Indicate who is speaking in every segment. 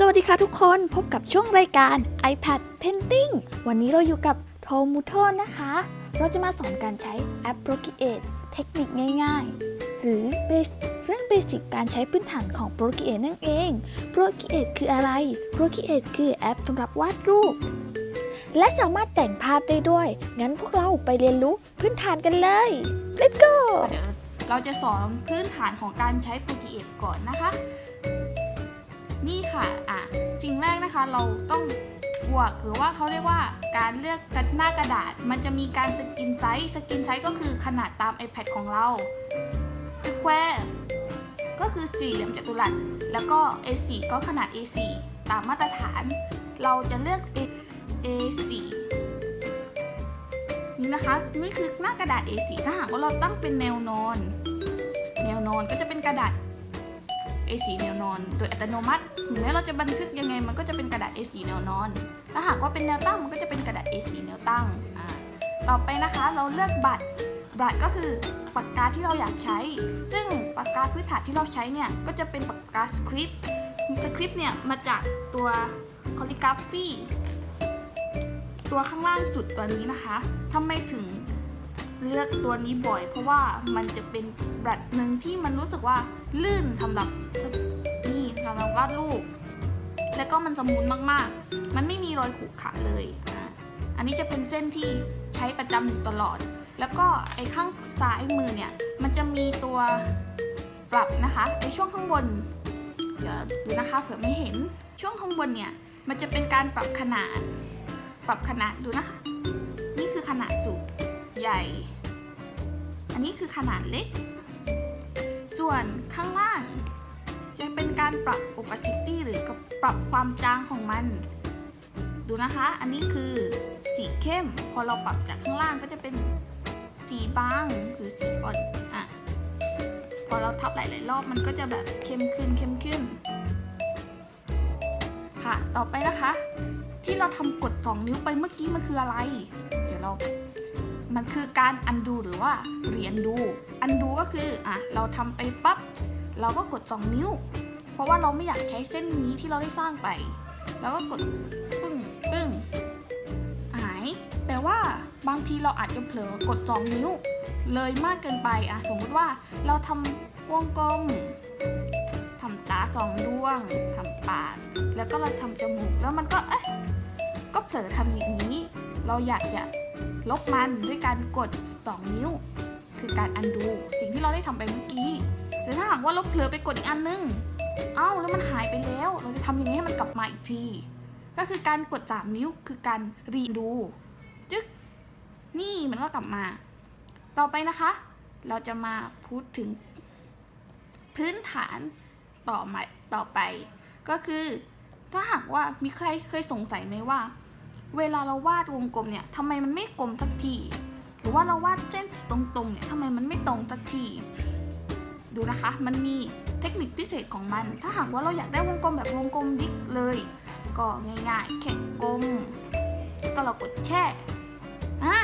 Speaker 1: สวัสดีค่ะทุกคนพบกับช่วงรายการ iPad Painting วันนี้เราอยู่กับโทมูโทนะคะ เราจะมาสอนการใช้แอป Procreate เทคนิคง่ายๆ หรือเรื่องเบสิกการใช้พื้นฐานของ Procreate นั่นเอง Procreate คืออะไร Procreate คือแอปสำหรับวาดรูป และสามารถแต่งภาพได้ด้วย งั้นพวกเราไปเรียนรู้พื้นฐานกันเลย Let's go
Speaker 2: เดี๋ยวเราจะสอนพื้นฐานของการใช้ Procreate ก่อนนะคะ นี่ค่ะอะสิ่งแรกนะคะเราต้องบวกหรือว่าเขาเรียกว่าการเลือกกหน้ากระดาษ มันจะมีการสกินไซส์สกินไซส์ก็คือขนาดตาม iPad ของเรา Square ก็คือสี่เหลี่ยมจัตุรัส แล้วก็ A4 ก็ขนาด A4 ตามมาตรฐาน เราจะเลือก A- A4 นี่นะคะนี่คือหน้ากระดาษ A4 ถ้าหากว่าเราตั้งเป็นแนวนอน แนวนอนก็จะเป็นกระดาษ A4 แนวนอน โดยอัตโนมัติถึงแม้เราจะบันทึกยังไงมันก็จะเป็นกระดาษ A4 แนวนอน ถ้าหากว่าเป็นแนวตั้งมันก็จะเป็นกระดาษ A4 แนวตั้ง ต่อไปนะคะเราเลือกบัตร บัตรก็คือปากกาที่เราอยากใช้ ซึ่งปากกาพื้นฐานที่เราใช้เนี่ยก็จะเป็นปากกาสคริปต์สคริปต์เนี่ยมาจากตัวคอลิกราฟีตัวข้างล่างสุดตัวนี้นะคะทำไมถึงเลือกตัวนี้บ่อย เพราะว่ามันจะเป็นแบบหนึ่งที่มันรู้สึกว่า ลื่นสำหรับนี่สำหรับวาดรูป แล้วก็มันจะมุนมากๆ มันไม่มีรอยขรุขระเลย อันนี้จะเป็นเส้นที่ใช้ประจำอยู่ตลอด แล้วก็ไอ้ข้างซ้ายมือเนี่ย มันจะมีตัวปรับนะคะไอ้ช่วงข้างบน เดี๋ยวดูนะคะเผื่อไม่เห็น ช่วงข้างบนเนี่ย มันจะเป็นการปรับขนาด ปรับขนาดดูนะคะ นี่คือขนาดสูงใหญ่ อันนี้คือขนาดเล็ก ส่วนข้างล่างจะเป็นการปรับ opacity หรือปรับความจางของมัน ดูนะคะ อันนี้คือสีเข้ม พอเราปรับจากข้างล่างก็จะเป็นสีบางหรือสีอ่อนอะพอเราทับหลาย ๆ รอบมันก็จะแบบเข้มขึ้นเข้มขึ้น ค่ะ ต่อไปนะคะ ที่เราทำกด2นิ้วไปเมื่อกี้มันคืออะไร เดี๋ยวเรา มันคือการ undo หรือว่าเรียนดู undo ก็คืออะเราทำไปปั๊บเราก็กด 2 นิ้ว เพราะว่าเราไม่อยากใช้เส้นนี้ที่เราได้สร้างไป แล้วก็กดปึ้งปึ้งหายแต่ว่าบางทีเราอาจจะเผลอกด 2 นิ้ว เลยมากเกินไปอะสมมุติว่าเราทำวงกลมทำตาสองดวงทำปาก แล้วก็เราทำจมูกแล้วมันก็เอ๊ะก็เผลอทำอย่างนี้ เราอยากจะ ลบมันด้วยการกด 2 นิ้ว คือการ undo สิ่งที่เราได้ทำไปเมื่อกี้แต่ถ้าหากว่าเราเผลอไปกดอีกอันนึงเอ้าแล้วมันหายไปแล้ว เราจะทำอยังไงให้มันกลับมาอีกที ก็คือการกด3นิ้วคือการ redo จึ๊กนี่มันก็กลับมา ต่อไปนะคะ เราจะมาพูดถึง พื้นฐานต่อมาต่อไป ก็คือ ถ้าหากว่ามีใครเคยสงสัยไหมว่า เวลาเราวาดวงกลมเนี่ยทำไมมันไม่กลมสักที หรือว่าเราวาดเส้นตรงๆเนี่ยทำไมมันไม่ตรงสักที ดูนะคะ มันมีเทคนิคพิเศษของมัน ถ้าหากว่าเราอยากได้วงกลมแบบวงกลมดิกเลย ก็ง่ายๆ แค่กลม ก็เรากดแช่อ่า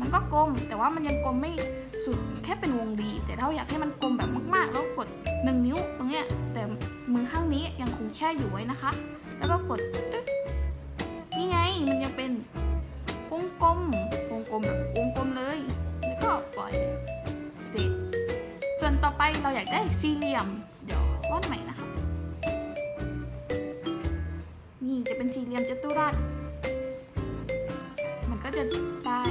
Speaker 2: มันก็กลม แต่ว่ามันยังกลมไม่สุดแค่เป็นวงรี แต่ถ้าเราอยากให้มันกลมแบบมากๆ แล้วกด 1 นิ้วตรงเนี้ย แต่มือข้างนี้ยังคงแช่อยู่ไว้นะคะ แล้วก็กดตึ๊ก นี่ไงมันยังเป็นวงกลมวงกลมแบบวงกลมเลย แล้วก็ปล่อยเสร็จส่วนต่อไปเราอยากได้สี่เหลี่ยม เดี๋ยววาดใหม่นะคะนี่จะเป็นสี่เหลี่ยมจัตุรัสมันก็จะได้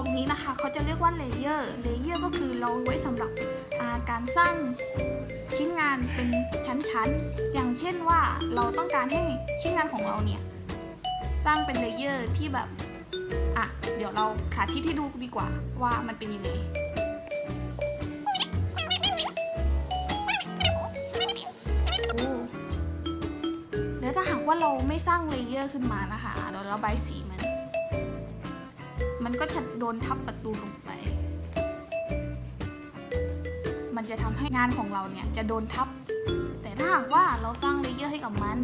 Speaker 2: รงนี้นะคะเขาจะเรียกว่าเลเยอร์ เลเยอร์ก็คือเราไว้สำหรับาการสร้างชิ้นงานเป็นชั้นๆ อย่างเช่นว่าเราต้องการให้ชิ้นงานของเราเนี่ยสร้างเป็นเลเยอร์ที่แบบ อะ เดี๋ยวเราสาธิตให้ดูดีกว่าว่ามันเป็นยังไงโอ้แล้วถ้าหากว่าเราไม่สร้างเลเยอร์ขึ้นมานะคะเดี๋ยวเราระบายสีมัน มันก็จะโดนทับประตูลงไป มันจะทำให้งานของเราเนี่ยจะโดนทับ แต่ถ้าหากว่าเราสร้างเลเยอร์ให้กับมัน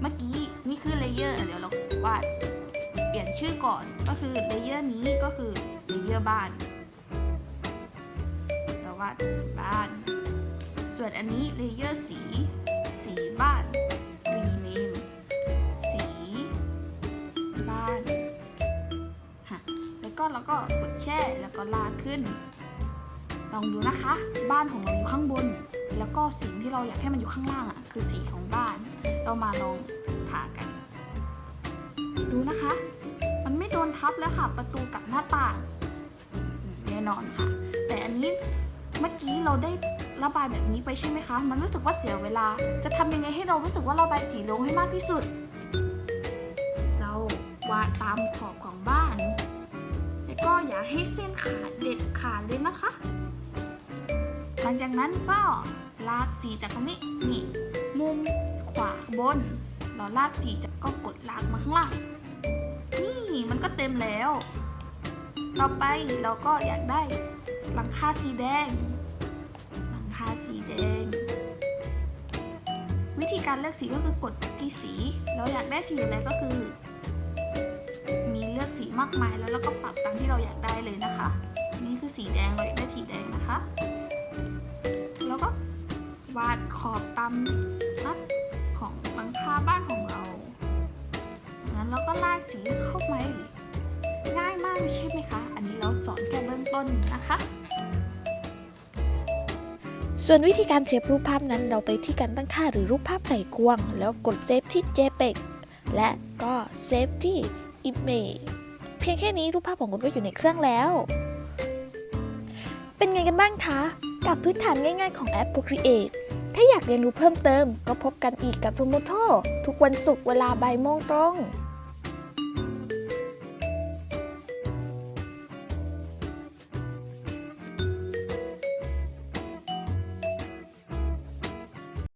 Speaker 2: เมื่อกี้นี่คือเลเยอร์เดี๋ยวเราวาดเปลี่ยนชื่อก่อนก็คือเลเยอร์นี้ก็คือเลเยอร์บ้านเราวาดบ้าน ส่วนอันนี้เลเยอร์สี แล้วก็กดแช่แล้วก็ลากขึ้น ลองดูนะคะ บ้านของเราอยู่ข้างบน แล้วก็สิ่งที่เราอยากให้มันอยู่ข้างล่างอะคือสีของบ้าน เรามาลองทากัน ดูนะคะ มันไม่โดนทับแล้วค่ะ ประตูกับหน้าต่างแน่นอนค่ะ แต่อันนี้เมื่อกี้เราได้ระบายแบบนี้ไปใช่ไหมคะ มันรู้สึกว่าเสียเวลา จะทำยังไงให้เรารู้สึกว่าระบายสีลงให้มากที่สุด เราวาดตามขอบของบ้าน ก็อย่าให้เส้นขาดเด็ดขาดเลยนะคะ หลังจากนั้นก็ลากสีจากตรงนี้นี่มุมขวาบนเราลากสีจากก็กดลากมาข้างล่าง นี่มันก็เต็มแล้ว ต่อไปเราก็อยากได้หลังคาสีแดง หลังคาสีแดง วิธีการเลือกสีก็คือกดที่สีเราอยากได้สีอะไรก็คือ สีมากมายแล้วเราก็ปรับตามที่เราอยากได้เลยนะคะนี่คือสีแดงเราอยากได้สีแดงนะคะ แล้วก็วาดขอบตามนัดของหลังคาบ้านของเรางั้นเราก็ลากสีเข้าไปง่ายมากใช่ไหมคะ อันนี้เราสอนแค่เบื้องต้นนะคะ
Speaker 1: ส่วนวิธีการเซฟรูปภาพนั้นเราไปที่การตั้งค่าหรือรูปภาพใส่กวง แล้วกดเซฟที่ JPEG และก็เซฟที่ Image เพียงแค่นี้รูปภาพของคุณก็อยู่ในเครื่องแล้ว เป็นไงกันบ้างคะ กับพื้นฐานง่ายๆของแอป Procreate ถ้าอยากเรียนรู้เพิ่มเติม ก็พบกันอีกกับ Tomoto ทุกวันศุกร์เวลาบ่ายโมงตรง